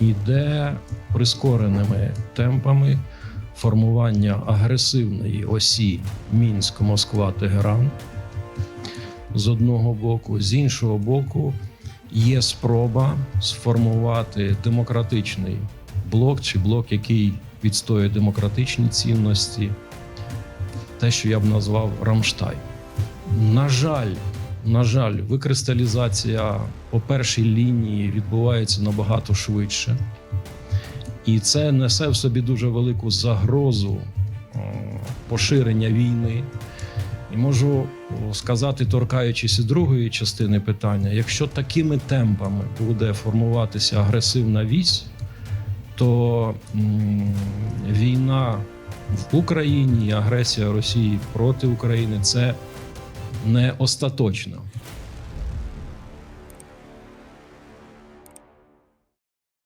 іде прискореними темпами формування агресивної осі Мінськ, Москва, Тегеран з одного боку, з іншого боку, є спроба сформувати демократичний блок чи блок, який відстоює демократичні цінності, те, що я б назвав Рамштай. На жаль, на жаль, викристалізація по першій лінії відбувається набагато швидше. І це несе в собі дуже велику загрозу е, поширення війни. І можу сказати, торкаючись другої частини питання, якщо такими темпами буде формуватися агресивна вісь, то війна в Україні агресія Росії проти України це не остаточно.